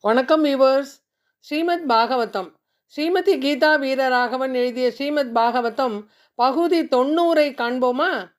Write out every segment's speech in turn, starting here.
வணக்கம் வியூவர்ஸ் ஸ்ரீமத் பாகவதம். ஸ்ரீமதி கீதா வீரராகவன் எழுதிய ஸ்ரீமத் பாகவதம் பகுதி தொண்ணூரை காண்போமா?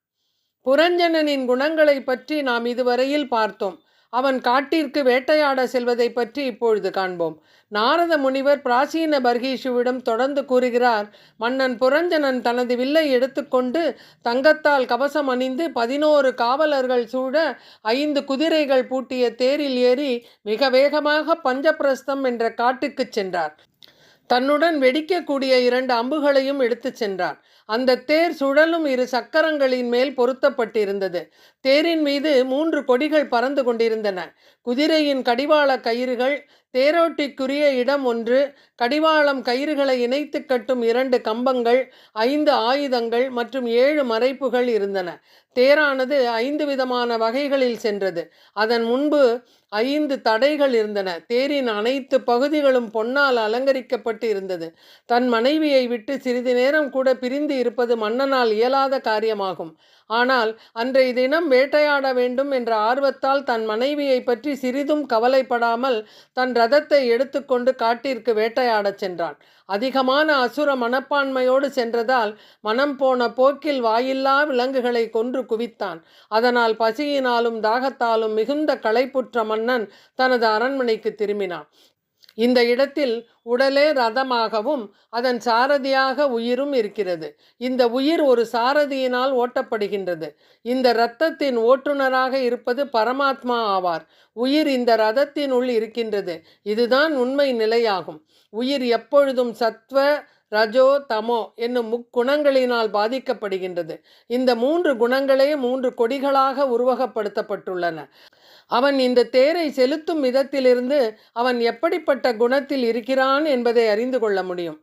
புரஞ்சனனின் குணங்களை பற்றி நாம் இதுவரையில் பார்த்தோம். அவன் காட்டிற்கு வேட்டையாட செல்வதை பற்றி இப்பொழுது காண்போம். நாரத முனிவர் பிராசீன பர்கீஷுவிடம் தொடர்ந்து கூறுகிறார் மன்னன் புரஞ்சனன் தனது வில்லை எடுத்துக்கொண்டு தங்கத்தால் கவசம் அணிந்து பதினோரு காவலர்கள் சூழ ஐந்து குதிரைகள் பூட்டிய தேரில் ஏறி மிக வேகமாக பஞ்சபிரஸ்தம் என்ற காட்டுக்குச் சென்றார். தன்னுடன் வெடிக்கக்கூடிய இரண்டு அம்புகளையும் எடுத்துச் சென்றார் அந்த தேர் சுழலும் இரு சக்கரங்களின் மேல் பொருத்தப்பட்டிருந்தது. தேரின் மீது மூன்று கொடிகள் பறந்து கொண்டிருந்தன. குதிரையின் கடிவாள கயிறுகள் தேரோட்டிக்குரிய இடம் ஒன்று. கடிவாளம் கயிறுகளை இணைத்து கட்டும் இரண்டு கம்பங்கள் ஐந்து ஆயுதங்கள் மற்றும் ஏழு மறைப்புகள் இருந்தன. தேரானது ஐந்து விதமான வகைகளில் சென்றது. அதன் முன்பு ஐந்து தடைகள் இருந்தன. தேரின் அனைத்து பகுதிகளும் பொன்னால் அலங்கரிக்கப்பட்டு இருந்தது. தன் மனைவியை விட்டு சிறிது நேரம் கூட பிரிந்து இருப்பது மன்னனால் இயலாத காரியமாகும். ஆனால் அன்றைய தினம் வேட்டையாட வேண்டும் என்ற ஆர்வத்தால் தன் மனைவியை பற்றி சிறிதும் கவலைப்படாமல் தன் ரதத்தை எடுத்துக்கொண்டு காட்டிற்கு வேட்டையாடச் சென்றான். அதிகமான அசுர மனப்பான்மையோடு சென்றதால் மனம் போன போக்கில் வாயில்லா விலங்குகளை கொன்று குவித்தான். அதனால் பசியினாலும் தாகத்தாலும் மிகுந்த களைப்புற்ற மன்னன் தனது அரண்மனைக்கு திரும்பினான். இந்த இடத்தில் உடலே ரதமாகவும் அதன் சாரதியாக உயிரும் இருக்கிறது. இந்த உயிர் ஒரு சாரதியினால் ஓட்டப்படுகின்றது. இந்த இரத்தத்தின் ஓட்டுநராக இருப்பது பரமாத்மா ஆவார். உயிர் இந்த ரதத்தினுள் இருக்கின்றது. இதுதான் உண்மை நிலையாகும். உயிர் எப்பொழுதும் சத்வ ரஜோ தமோ என்னும் முக்குணங்களினால் பாதிக்கப்படுகின்றது. இந்த மூன்று குணங்களே மூன்று கொடிகளாக உருவகப்படுத்தப்பட்டுள்ளன. அவன் இந்த தேரை செலுத்தும் விதத்திலிருந்து அவன் எப்படிப்பட்ட குணத்தில் இருக்கிறான் என்பதை அறிந்து கொள்ள முடியும்.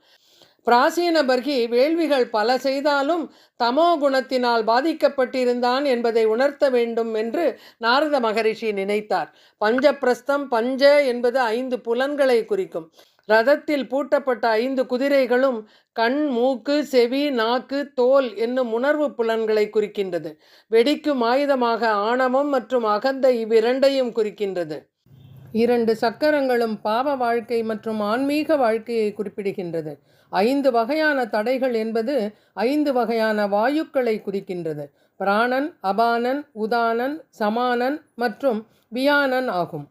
பிராசீன பர்கி வேள்விகள் பல செய்தாலும் தமோ குணத்தினால் பாதிக்கப்பட்டிருந்தான் என்பதை உணர்த்த வேண்டும் என்று நாரத மகரிஷி நினைத்தார். பஞ்சப்பிரஸ்தம் பஞ்ச என்பது ஐந்து புலன்களை குறிக்கும். ரதத்தில் பூட்டப்பட்ட ஐந்து குதிரைகளும் கண் மூக்கு செவி நாக்கு தோல் என்னும் உணர்வு புலன்களை குறிக்கின்றது. வெடிக்கும் ஆயுதமாக ஆணவம் மற்றும் அகந்த இவ்விரண்டையும் குறிக்கின்றது. இரண்டு சக்கரங்களும் பாவ வாழ்க்கை மற்றும் ஆன்மீக வாழ்க்கையை குறிப்பிடுகின்றது. ஐந்து வகையான தடைகள் என்பது ஐந்து வகையான வாயுக்களை குறிக்கின்றது. பிராணன் அபானன் உதானன் சமானன் மற்றும் வியானன் ஆகும்.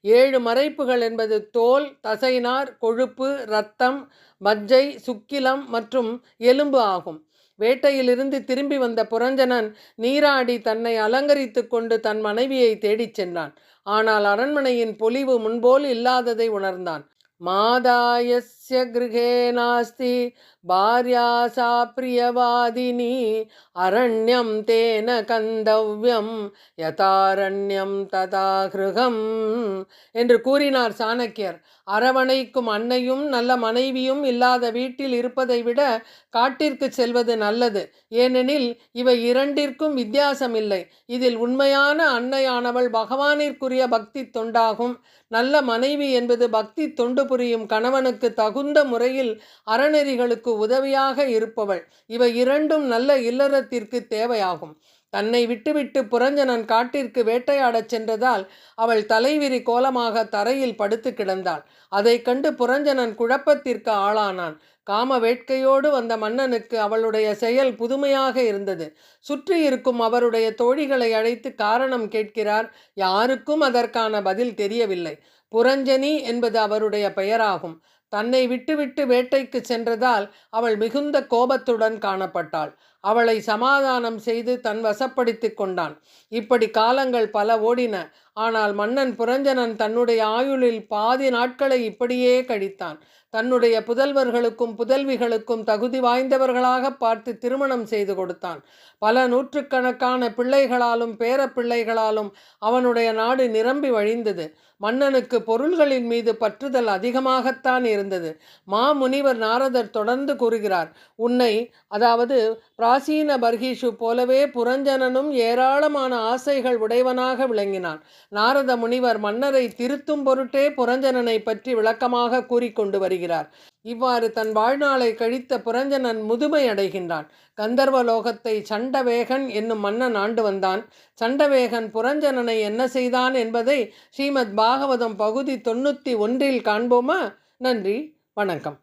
ஏழு மறைப்புகள் என்பது தோல் தசைநார் கொழுப்பு இரத்தம் மஜ்ஜை சுக்கிலம் மற்றும் எலும்பு ஆகும். வேட்டையிலிருந்து திரும்பி வந்த புரஞ்சனன் நீராடி தன்னை அலங்கரித்து கொண்டு தன் மனைவியை தேடிச் சென்றான். ஆனால் அரண்மனையின் பொலிவு முன்போல் இல்லாததை உணர்ந்தான். மாதாயஸ்ய கிருகே நாஸ்தி பாரியா சா பிரியவாதினி அரண்யம் தேன கந்தவ்யம் யதாரண்யம் ததா கிருகம் என்று கூறினார் சாணக்கியர். அரவணைக்கும் அன்னையும் நல்ல மனைவியும் இல்லாத வீட்டில் இருப்பதை விட காட்டிற்கு செல்வது நல்லது. ஏனெனில் இவை இரண்டிற்கும் வித்தியாசம் இல்லை இதில் உண்மையான அன்னையானவள் பகவானிற்குரிய பக்தி தொண்டாகும். நல்ல மனைவி என்பது பக்தி தொண்டு புரியும் கணவனுக்கு தகுந்த முறையில் அறநெறிகளுக்கு உதவியாக இருப்பவள். இவை இரண்டும் நல்ல இல்லறத்திற்கு தேவையாகும். தன்னை விட்டுவிட்டு புரஞ்சனன் காட்டிற்கு வேட்டையாடச் சென்றதால் அவள் தலைவிரி கோலமாக தரையில் படுத்து கிடந்தாள். அதை கண்டு புரஞ்சனன் குழப்பத்திற்கு ஆளானான். காம வேட்கையோடு வந்த மன்னனுக்கு அவளுடைய செயல் புதுமையாக இருந்தது. சுற்றி இருக்கும் அவருடைய தோழிகளை அழைத்து காரணம் கேட்கிறார். யாருக்கும் அதற்கான பதில் தெரியவில்லை. புரஞ்சனி என்பது அவருடைய பெயராகும். தன்னை விட்டுவிட்டு வேட்டைக்கு சென்றதால் அவள் மிகுந்த கோபத்துடன் காணப்பட்டாள். அவளை சமாதானம் செய்து தன் வசப்படுத்தி கொண்டான். இப்படி காலங்கள் பல ஓடின. ஆனால் மன்னன் புரஞ்சனன் தன்னுடைய ஆயுளில் பாதி நாட்களை இப்படியே கழித்தான். தன்னுடைய புதல்வர்களுக்கும் புதல்விகளுக்கும் தகுதி வாய்ந்தவர்களாக பார்த்து திருமணம் செய்து கொடுத்தான். பல நூற்றுக்கணக்கான பிள்ளைகளாலும் பேர பிள்ளைகளாலும் அவனுடைய நாடு நிரம்பி வழிந்தது. மன்னனுக்கு பொருள்களின் மீது பற்றுதல் அதிகமாகத்தான் இருந்தது. மாமுனிவர் நாரதர் தொடர்ந்து கூறுகிறார் உன்னை அதாவது ஆசீன பர்ஹீஷு போலவே புரஞ்சனனும் ஏராளமான ஆசைகள் உடையவனாக விளங்கினான். நாரத முனிவர் மன்னரை திருத்தும் பொருட்டே புரஞ்சனனை பற்றி விளக்கமாக கூறிக்கொண்டு வருகிறார். இவ்வாறு தன் வாழ்நாளை கழித்த புரஞ்சனன் முதுமை அடைகின்றான். கந்தர்வலோகத்தை சண்டவேகன் என்னும் மன்னன் ஆண்டு வந்தான். சண்டவேகன் புரஞ்சனனை என்ன செய்தான் என்பதை ஸ்ரீமத் பாகவதம் பகுதி தொண்ணூற்றி ஒன்றில் காண்போமா? நன்றி வணக்கம்.